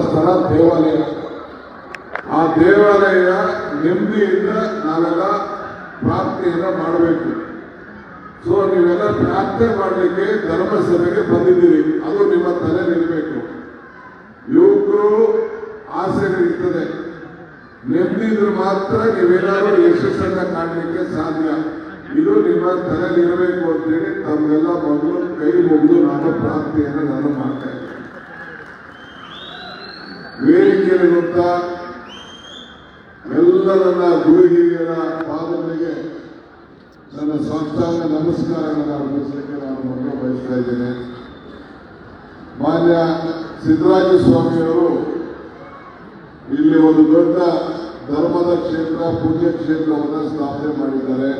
ಸ್ಥಳ ದೇವಾಲಯ. ಆ ದೇವಾಲಯ ನೆಮ್ಮದಿಯಿಂದ ನಾವೆಲ್ಲ ಪ್ರಾರ್ಥನೆಯನ್ನ ಮಾಡಬೇಕು. ಸೊ ನೀವೆಲ್ಲ ಪ್ರಾರ್ಥನೆ ಮಾಡಲಿಕ್ಕೆ ಧರ್ಮಸಭೆಗೆ ಬಂದಿದ್ದೀರಿ. ಅದು ನಿಮ್ಮ ತಲೆ ನಿಲ್ಲಬೇಕು ಯುವಕರು ಆಸೆಗಳಿರ್ತದೆ ನೆಮ್ಮದಿ ಇದ್ರೆ ಮಾತ್ರ ನೀವೇನಾದ್ರೂ ಯಶಸ್ಸನ್ನ ಕಾಣಲಿಕ್ಕೆ ಸಾಧ್ಯ. ಇದು ನಿಮ್ಮ ತಲೆಯಲ್ಲಿ ಇರಬೇಕು ಅಂತೇಳಿ ತಮ್ಮೆಲ್ಲ ಮೊದಲು ಕೈ ಮುಗಿದು ನಾನು ಪ್ರಾರ್ಥನೆಯನ್ನು ನಾನು ಮಾಡ್ತಾ ವೇದಿಕೆಯಲ್ಲಿರುವಂತ ಎಲ್ಲ ನನ್ನ ಗುರುಹಿರಿಯರ ಪಾದಗಳಿಗೆ ನನ್ನ ಸಾಷ್ಟಾಂಗ ನಮಸ್ಕಾರಗಳನ್ನು ಅರ್ಪಿಸಲಿಕ್ಕೆ ನಾನು ಮೊದಲು ಬಯಸ್ತಾ ಇದ್ದೇನೆ. ಮಾನ್ಯ ಸಿದ್ದರಾಜ ಸ್ವಾಮಿಯವರು ಇಲ್ಲಿ ಒಂದು ದೊಡ್ಡ ಧರ್ಮದ ಕ್ಷೇತ್ರ, ಪೂಜ್ಯ ಕ್ಷೇತ್ರವನ್ನು ಸ್ಥಾಪನೆ ಮಾಡಿದ್ದಾರೆ.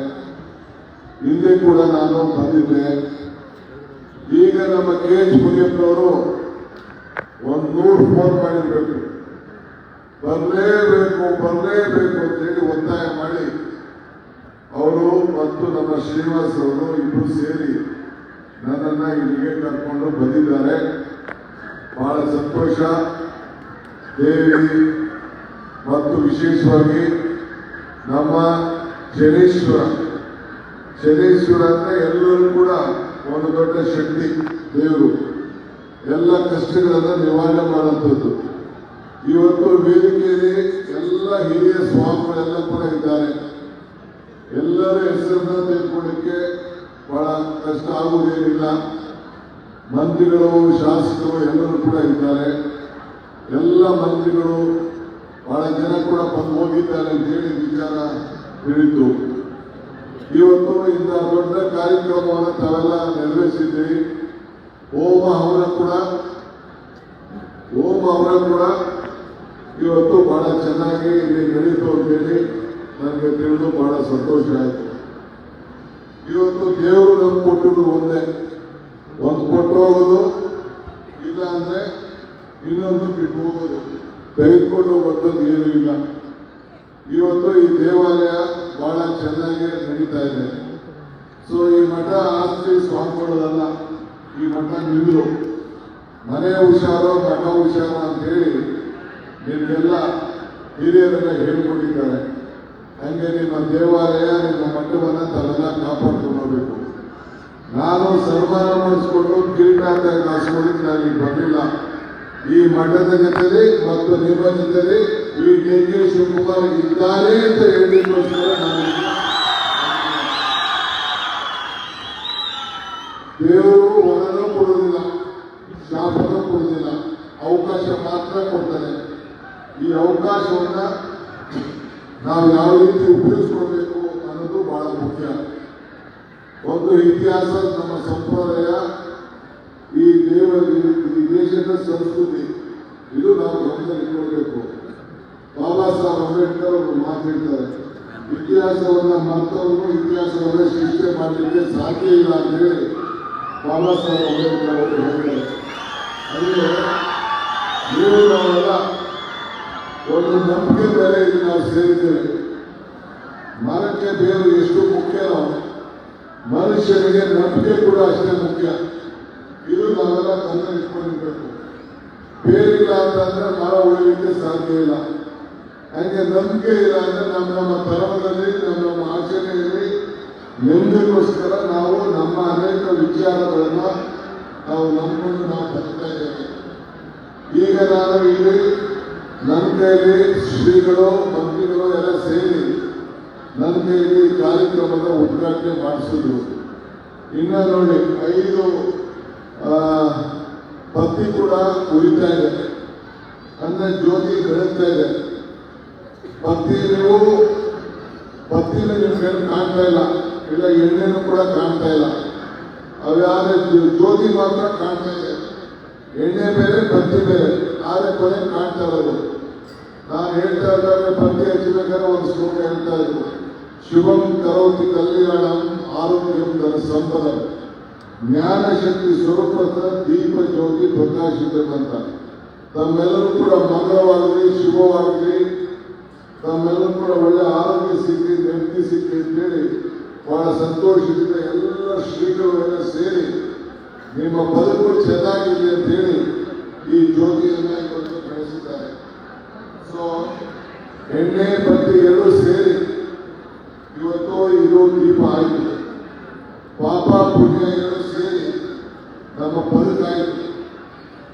ಹಿಂದೆ ಕೂಡ ನಾನು ಬಂದಿದ್ದೆ. ಈಗ ನಮ್ಮ ಕೆ ಎಚ್ ಮುನಿಯಪ್ಪನವರು ಒಂದು ನೂರು ಫೋನ್ ಮಾಡಿರ್ಬೇಕು ಬರಲೇಬೇಕು ಬರಲೇಬೇಕು ಅಂತೇಳಿ ಒತ್ತಾಯ ಮಾಡಿ. ಅವರು ಮತ್ತು ನಮ್ಮ ಶ್ರೀನಿವಾಸ್ ಅವರು ಇಬ್ಬರು ಸೇರಿ ನನ್ನನ್ನ ಇಲ್ಲಿಗೆ ಕರ್ಕೊಂಡು ಬಂದಿದ್ದಾರೆ. ಬಹಳ ಸಂತೋಷ. ದೇವಿ ಮತ್ತು ವಿಶೇಷವಾಗಿ ನಮ್ಮ ಶನೇಶ್ವರ ಶನೇಶ್ವರ ಅಂದ್ರೆ ಎಲ್ಲರೂ ಕೂಡ ಒಂದು ದೊಡ್ಡ ಶಕ್ತಿ ದೇವರು. ಎಲ್ಲ ಕಷ್ಟಗಳನ್ನು ನಿವಾರಣೆ ಮಾಡುವಂಥದ್ದು. ಇವತ್ತು ವೇದಿಕೆಯಲ್ಲಿ ಎಲ್ಲ ಹಿರಿಯ ಸ್ವಾಮಿಗಳೆಲ್ಲ ಕೂಡ ಇದ್ದಾರೆ. ಎಲ್ಲರ ಹೆಸರನ್ನ ತೆಗೆದುಕೊಳ್ಳಿಕ್ಕೆ ಬಹಳ ಕಷ್ಟ ಆಗುವುದೇನಿಲ್ಲ. ಮಂತ್ರಿಗಳು, ಶಾಸಕರು ಎಲ್ಲರೂ ಕೂಡ ಇದ್ದಾರೆ. ಎಲ್ಲ ಮಂತ್ರಿಗಳು ಬಹಳ ಜನ ಕೂಡ ಬಂದು ಹೋಗಿದ್ದಾರೆ ಅಂತ ಹೇಳಿ ವಿಚಾರ ತಿಳಿತು ಇವತ್ತು ಇಂಥ ದೊಡ್ಡ ಕಾರ್ಯಕ್ರಮವನ್ನು ತಾವೆಲ್ಲ ನೆರವೇರಿಸಿದ್ದೀರಿ. ಹೋಮ ಅವರ ಕೂಡ, ಓಮ ಅವರ ಕೂಡ ಇವತ್ತು ಬಹಳ ಚೆನ್ನಾಗಿ ಇಲ್ಲಿ ನಡೀತು ಅಂತೇಳಿ ನನಗೆ ತಿಳಿದು ಬಹಳ ಸಂತೋಷ ಆಯಿತು. ಇವತ್ತು ದೇವರು ನಮ್ಗೆ ಕೊಟ್ಟಿದ್ದು ಒಂದೇ. ಒಂದು ಕೊಟ್ಟು ಹೋಗೋದು, ಇಲ್ಲ ಅಂದರೆ ಇನ್ನೊಂದು ಬಿಟ್ಟು ಹೋಗೋದು. ತೆಗೆದುಕೊಂಡು ಹೋಗೋದು ಏನೂ ಇಲ್ಲ. ಇವತ್ತು ಈ ದೇವಾಲಯ ಬಹಳ ಚೆನ್ನಾಗಿ ನಡೀತಾ ಇದೆ. ಸೊ ಈ ಮಠ ಆಸ್ತಿ ಸ್ವಾಮಿಗಳಲ್ಲ ಈ ಮಠ ನಿಲ್ಲು ಮನೆ ಹುಷಾರು, ಮಠ ಹುಷಾರು ಅಂತ ಹೇಳಿ ನಿಮ್ಗೆಲ್ಲ ಹಿರಿಯರೆಲ್ಲ ಹೇಳ್ಕೊಟ್ಟಿದ್ದಾರೆ. ಹಂಗೆ ನಿಮ್ಮ ದೇವಾಲಯ, ನಿಮ್ಮ ಮಠವನ್ನ ತಲೆಲ್ಲ ಕಾಪಾಡ್ಕೊಂಡು ಹೋಗಬೇಕು. ನಾನು ಸನ್ಮಾನ ಮಾಡಿಸ್ಕೊಂಡು ಕಿರೀಟ ಹಾಸ್ಕೊಳ್ಳಿಕ್ಕೆ ನಾನು ಇಲ್ಲಿ ಬರಲಿಲ್ಲ ಈ ಮಠದ ಜೊತೆಲಿ ಮತ್ತು ನಿಮ್ಮ ಜೊತೆಲಿ ಈ ಡಿ ಶಿವಕುಮಾರ್ ಇದ್ದಾರೆ ಅಂತ ಹೇಳಿ ನಾನು ದೇವರು ವರನ ಕೊಡುವುದಿಲ್ಲ, ಶಾಪನ ಕೊಡುವುದಿಲ್ಲ, ಅವಕಾಶ ಮಾತ್ರ ಕೊಡ್ತಾನೆ ಈ ಅವಕಾಶವನ್ನ ನಾವು ಯಾವ ರೀತಿ ಉಪಯೋಗಿಸ್ಕೊಳ್ಬೇಕು ಅನ್ನೋದು ಬಹಳ ಮುಖ್ಯ. ಒಂದು ಇತಿಹಾಸ, ನಮ್ಮ ಸಂಪ್ರದಾಯ, ಈ ದೇವ ಈ ದೇಶದ ಸಂಸ್ಕೃತಿ, ಇದು ನಾವು ಗಮನದಲ್ಲಿಟ್ಕೊಳ್ಬೇಕು. ಬಾಬಾ ಸಾಹೇಬ್ ಅಂಬೇಡ್ಕರ್ ಅವರು ಮಾತಾಡ್ತಾರೆ ಇತಿಹಾಸವನ್ನ ಮತ್ತವರು ಇತಿಹಾಸವನ್ನ ಸೃಷ್ಟಿ ಮಾಡಲಿಕ್ಕೆ ಸಾಧ್ಯ ಇಲ್ಲ ಅಂತ ಹೇಳಿ ಅಂಬೇಡ್ಕರ್ ಅವರು ಹೇಳಿದ್ದಾರೆ ಅಂದ್ರೆ ನೀವು ನಾವೆಲ್ಲ ಒಂದು ನಂಬಿಕೆ ಮೇಲೆ ಇಲ್ಲಿ ನಾವು ಸೇರಿದ್ದೇವೆ ಮರಕ್ಕೆ ಬೇರು ಎಷ್ಟು ಮುಖ್ಯನೋ ಮನುಷ್ಯನಿಗೆ ನಂಬಿಕೆ ಕೂಡ ಅಷ್ಟೇ ಮುಖ್ಯ ಇದು ನಾವೆಲ್ಲ ತಂದೆ ಇಟ್ಕೊಂಡಿರ್ಬೇಕು ಬೇರಿಲ್ಲ ಅಂತಂದ್ರೆ ಮರ ಉಳಿಲಿಕ್ಕೆ ಸಾಧ್ಯ ಇಲ್ಲ ಹಂಗೆ ನಂಬಿಕೆ ಇಲ್ಲ ಅಂದರೆ ನಮ್ಮ ನಮ್ಮ ಧರ್ಮದಲ್ಲಿ ನೆಮ್ಮದಿಗೋಸ್ಕರ ನಾವು ನಮ್ಮ ಅನೇಕ ವಿಚಾರಗಳನ್ನು ನಾವು ನಂಬಿಕೊಂಡು ನಾವು ಬರ್ತಾ ಇದ್ದೇವೆ. ಈಗ ನಾನು ಇಲ್ಲಿ ನನ್ನ ಕೈಯಲ್ಲಿ ಶ್ರೀಗಳು, ಮಂತ್ರಿಗಳು ಎಲ್ಲ ಸೇರಿ ನನ್ನ ಈ ಕಾರ್ಯಕ್ರಮದ ಉದ್ಘಾಟನೆ ಮಾಡಿಸಿದ್ರು. ಇನ್ನು ನೋಡಿ ಐದು ಪತ್ತಿ ಕೂಡ ಉಳಿತಾ ಇದೆ. ಅಂದರೆ ಜ್ಯೋತಿ ಬೆಳಗ್ತಾ ಇದೆ. ಪತ್ತಿ ನೀವು ಪತ್ತಿನ ನಿಮ್ಗೆ ಕಾಣ್ತಾ ಇಲ್ಲ. ಇಲ್ಲ ಎಣ್ಣೆನೂ ಕೂಡ ಕಾಣ್ತಾ ಇಲ್ಲ. ಅವ್ಯಾರ ಜ್ಯೋತಿ ಮಾತ್ರ ಕಾಣ್ತಾ ಇದೆ. ಎಣ್ಣೆ ಬೇರೆ ಬತ್ತಿ ಬೇರೆ, ಆದರೆ ಕೊನೆ ಕಾಣ್ತಾ ಇರೋದು. ನಾನು ಹೇಳ್ತಾ ಇದ್ದಾಗ ಬತ್ತಿ ಹಚ್ಚಬೇಕಾದ್ರೆ ಒಂದು ಶ್ಲೋಕ ಹೇಳ್ತಾ ಇದ್ರು. ಶುಭಂ ಕರೋತಿ ಕಲ್ಯಾಣಂ ಆರೋಗ್ಯಂ ಸಂಪದ ಜ್ಞಾನ ಶಕ್ತಿ ಸ್ವರೂಪದ ದೀಪ ಜ್ಯೋತಿ ಪ್ರಕಾಶಿತದಂತ ತಮ್ಮೆಲ್ಲರೂ ಕೂಡ ಮಂಗಳವಾಗಲಿ, ಶುಭವಾಗಲಿ. ತಮ್ಮೆಲ್ಲರೂ ಕೂಡ ಒಳ್ಳೆ ಆರೋಗ್ಯ ಸಿಕ್ಕಿ ನೆಮ್ಮದಿ ಸಿಕ್ಕಿ ಅಂತೇಳಿ ಬಹಳ ಸಂತೋಷದಿಂದ ಎಲ್ಲ ಶ್ರೀಗಳು ಸೇರಿ ನಿಮ್ಮ ಬದುಕು ಚೆನ್ನಾಗಿದೆ ಅಂತ ಹೇಳಿ ಈ ಜ್ಯೋತಿಯನ್ನ ಇವತ್ತು ಬೆಳೆಸ ಸೊ ಎಣ್ಣೆ ಬತ್ತಿ ಸೇರಿ ಇವತ್ತು ಇದು ದೀಪ ಆಯಿತು. ಪಾಪ, ಪುಣ್ಯ ಎರಡು ಸೇರಿ ನಮ್ಮ ಬದುಕಾಯಿತು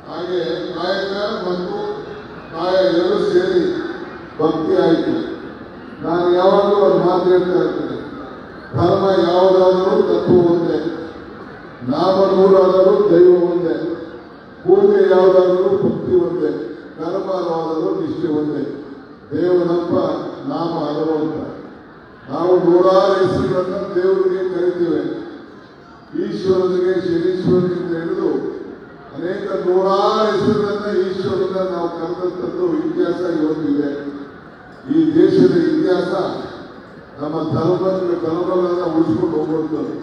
ಹಾಗೆ ಕಾಯಕ ಮತ್ತು ಕಾಯ ಎರಡು ಸೇರಿ ಭಕ್ತಿ ಆಯಿತು. ನಾನು ಯಾವಾಗಲೂ ಒಂದು ಮಾತು ಹೇಳ್ತಾ ಇರ್ತೇನೆ. ಧರ್ಮ ಯಾವುದಾದರೂ ತತ್ವ ಒಂದೇ. ನಾಮ ನೂರಾದರೂ ದೈವ ಒಂದೇ. ಪೂಜೆ ಯಾವುದಾದರೂ ಭಕ್ತಿ ಒಂದೇ. ಕರ್ಮವಾದರೂ ನಿಷ್ಠೆ ಒಂದೇ. ದೇವನಪ್ಪ ನಾಮ ಅಂತ. ನಾವು ನೂರಾರು ಹೆಸರುಗಳನ್ನು ದೇವರಿಗೆ ಕರಿತೇವೆ. ಈಶ್ವರನಿಗೆ ಶನೀಶ್ವರನಿಂದ ಹಿಡಿದು ಅನೇಕ ನೂರಾರು ಹೆಸರುಗಳನ್ನ ಈಶ್ವರನ ನಾವು ಕರೆದಂಥದ್ದು ಇತಿಹಾಸ ಇವತ್ತಿದೆ. ಈ ದೇಶದ ಇತಿಹಾಸ ನಮ್ಮ ಧರ್ಮ ಧರ್ಮಗಳನ್ನ ಉಳಿಸ್ಕೊಂಡು ಹೋಗುವಂಥದ್ದು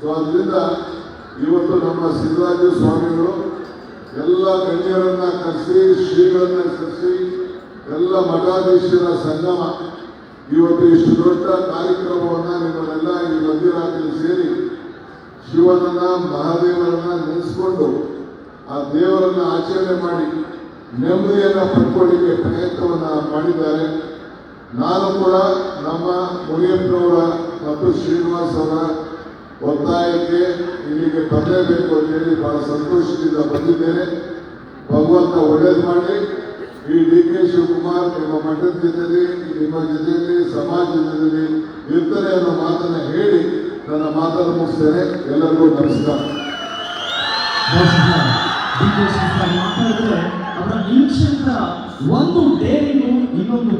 ಸೊ ಅದರಿಂದ ಇವತ್ತು ನಮ್ಮ ಸಿದ್ದರಾಜ ಸ್ವಾಮಿಗಳು ಎಲ್ಲ ಗಣ್ಯರನ್ನ ಕರೆಸಿ, ಶ್ರೀಗಳನ್ನ ಕರೆಸಿ, ಎಲ್ಲ ಮಠಾಧೀಶರ ಸಂಗಮ, ಇವತ್ತು ಇಷ್ಟು ದೊಡ್ಡ ಕಾರ್ಯಕ್ರಮವನ್ನು ನಿಮ್ಮನ್ನೆಲ್ಲ ಈ ಮಂದಿರಾದಲ್ಲಿ ಸೇರಿ ಶಿವನನ್ನ, ಮಹಾದೇವರನ್ನ ನೆನೆಸ್ಕೊಂಡು ಆ ದೇವರನ್ನ ಆಚರಣೆ ಮಾಡಿ ನೆಮ್ಮದಿಯನ್ನು ಪಡ್ಕೊಳ್ಳಿಕ್ಕೆ ಪ್ರಯತ್ನವನ್ನು ಮಾಡಿದ್ದಾರೆ. ನಾನು ಕೂಡ ನಮ್ಮ ಮುನಿಯಪ್ಪನವರ ಮತ್ತು ಶ್ರೀನಿವಾಸ್ ಅವರ ಒತ್ತಾಯಕ್ಕೆ ಇಲ್ಲಿಗೆ ಬರಲೇಬೇಕು ಅಂತೇಳಿ ಬಹಳ ಸಂತೋಷದಿಂದ ಬಂದಿದ್ದೇನೆ. ಭಗವಂತ ಒಳ್ಳೇದು ಮಾಡಿ ಈ ಡಿ ಕೆ ಶಿವಕುಮಾರ್ ನಿಮ್ಮ ಮಠದ ಜೊತೆಯಲ್ಲಿ ನಿಮ್ಮ ಜೊತೆಯಲ್ಲಿ ಸಮಾಜದ ಜೊತೆಯಲ್ಲಿ ಇರ್ತಾರೆ ಅನ್ನೋ ಮಾತನ್ನು ಹೇಳಿ ನನ್ನ ಮಾತನ್ನು ಮುಗಿಸ್ತೇನೆ. ಎಲ್ಲರಿಗೂ ನಮಸ್ಕಾರ. ಅವರ ಒಂದು ಡೇರಿಂಗು ಇನ್ನೊಂದು